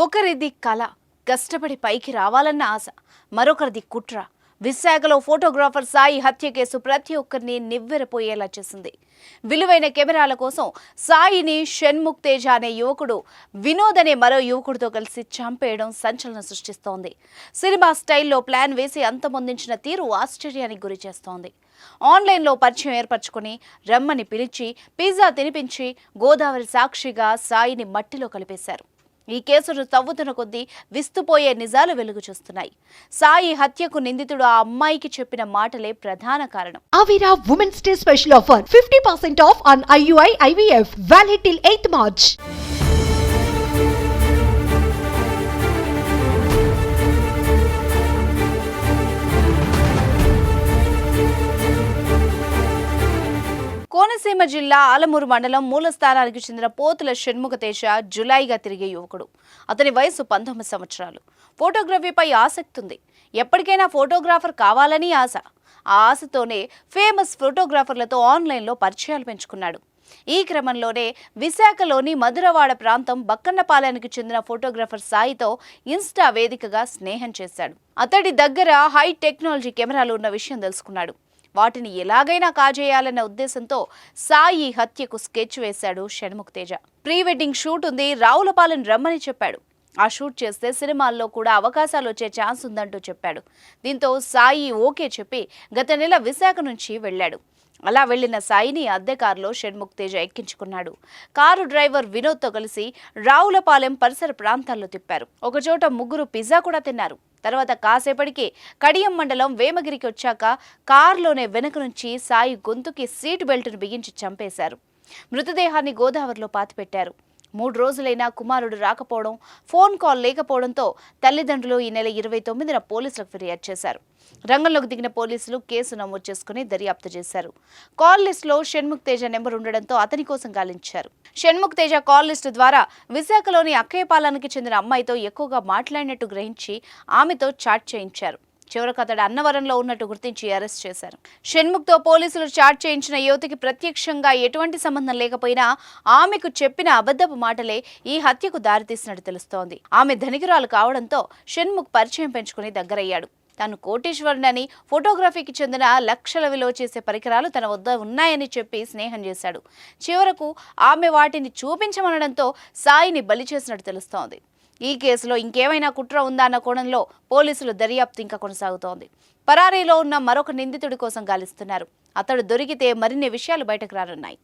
ఒకరిది కళ కష్టపడి పైకి రావాలన్న ఆశ మరొకరిది కుట్ర. విశాఖలో ఫోటోగ్రాఫర్ సాయి హత్య కేసు ప్రతి ఒక్కరిని నివ్వెరపోయేలా చేసింది. విలువైన కెమెరాల కోసం సాయిని షణ్ముఖ్ తేజ అనే యువకుడు వినోద్ అనే మరో యువకుడితో కలిసి చంపేయడం సంచలనం సృష్టిస్తోంది. సినిమా స్టైల్లో ప్లాన్ వేసి అంతమొందించిన తీరు ఆశ్చర్యానికి గురి చేస్తోంది. ఆన్లైన్లో పరిచయం ఏర్పరచుకుని రమ్మని పిలిచి పిజ్జా తినిపించి గోదావరి సాక్షిగా సాయిని మట్టిలో కలిపేశారు. ఈ కేసును తవ్వుతున్న కొద్దీ విస్తుపోయే నిజాలు వెలుగు చూస్తున్నాయి సాయి హత్యకు నిందితుడు ఆ అమ్మాయికి చెప్పిన మాటలే ప్రధాన కారణం Avira Women's Day special offer 50% off on IUI IVF valid till 8th March. Konaseema జిల్లా ఆలమూరు మండలం మూల స్థానానికి చెందిన పోతుల షణ్ముఖతేజ జులైగా తిరిగే యువకుడు. అతని వయసు పంతొమ్మిది సంవత్సరాలు. ఫోటోగ్రఫీపై ఆసక్తి ఉంది. ఎప్పటికైనా ఫోటోగ్రాఫర్ కావాలని ఆశ. ఆ ఆశతోనే ఫేమస్ ఫోటోగ్రాఫర్లతో ఆన్లైన్లో పరిచయాలు పెంచుకున్నాడు. ఈ క్రమంలోనే విశాఖలోని మధురవాడ ప్రాంతం బక్కన్నపాలెనికి చెందిన ఫోటోగ్రాఫర్ సాయితో ఇన్స్టా వేదికగా స్నేహం చేశాడు. అతడి దగ్గర హై టెక్నాలజీ కెమెరాలు ఉన్న విషయం తెలుసుకున్నాడు. వాటిని ఎలాగైనా కాజేయాలన్న ఉద్దేశంతో సాయి హత్యకు స్కెచ్ వేశాడు Shanmukh Teja. Pre wedding shoot ఉంది రావులపాలెం రమ్మని చెప్పాడు. ఆ షూట్ చేస్తే సినిమాల్లో కూడా అవకాశాలు వచ్చే ఛాన్స్ ఉందంటూ చెప్పాడు. దీంతో సాయి ఓకే చెప్పి గత నెల విశాఖ నుంచి వెళ్ళాడు. అలా వెళ్ళిన సాయిని అద్దె కారులో షణ్ముఖ్ తేజ ఎక్కించుకున్నాడు. కారు డ్రైవర్ వినోద్తో కలిసి రావులపాలెం పరిసర ప్రాంతాల్లో తిప్పారు. ఒకచోట ముగ్గురు పిజ్జా కూడా తిన్నారు. తర్వాత కాసేపటికి కడియం మండలం వేమగిరికి వచ్చాక కారులోనే వెనక నుంచి సాయి గొంతుకి సీట్ బెల్ట్ను బిగించి చంపేశారు. మృతదేహాన్ని గోదావరిలో పాతిపెట్టారు. మూడు రోజులైనా కుమారుడు రాకపోవడం ఫోన్ కాల్ లేకపోవడంతో తల్లిదండ్రులు ఈ నెల ఇరవై తొమ్మిదిన పోలీసులకు ఫిర్యాదు చేశారు. రంగంలోకి దిగిన పోలీసులు కేసు నమోదు చేసుకుని దర్యాప్తు చేశారు. కాల్ లిస్టులో షణ్ముఖ్ తేజ నెంబర్ ఉండడంతో అతని కోసం గాలించారు. షణ్ముఖ్ తేజ కాల్ లిస్టు ద్వారా విశాఖలోని అక్కయ్యపాలానికి చెందిన అమ్మాయితో ఎక్కువగా మాట్లాడినట్టు గ్రహించి ఆమెతో చాట్ చేయించారు. చివరకు అతడు అన్నవరంలో ఉన్నట్టు గుర్తించి అరెస్ట్ చేశారు. షణ్ముఖ్తో పోలీసులు చాట్ చేయించిన యువతికి ప్రత్యక్షంగా ఎటువంటి సంబంధం లేకపోయినా ఆమెకు చెప్పిన అబద్ధపు మాటలే ఈ హత్యకు దారితీసినట్టు తెలుస్తోంది. ఆమె ధనికురాలు కావడంతో షణ్ముఖ్ పరిచయం పెంచుకుని దగ్గరయ్యాడు. తాను కోటేశ్వరుడని ఫోటోగ్రఫీకి చెందిన లక్షల విలువ చేసే పరికరాలు తన వద్ద ఉన్నాయని చెప్పి స్నేహం చేశాడు. చివరకు ఆమె వాటిని చూపించమనడంతో సాయిని బలి చేసినట్టు తెలుస్తోంది. ఈ కేసులో ఇంకేమైనా కుట్ర ఉందా అన్న కోణంలో పోలీసులు దర్యాప్తు ఇంకా కొనసాగుతోంది. పరారీలో ఉన్న మరొక నిందితుడి కోసం గాలిస్తున్నారు. అతడు దొరికితే మరిన్ని విషయాలు బయటకు రానున్నాయి.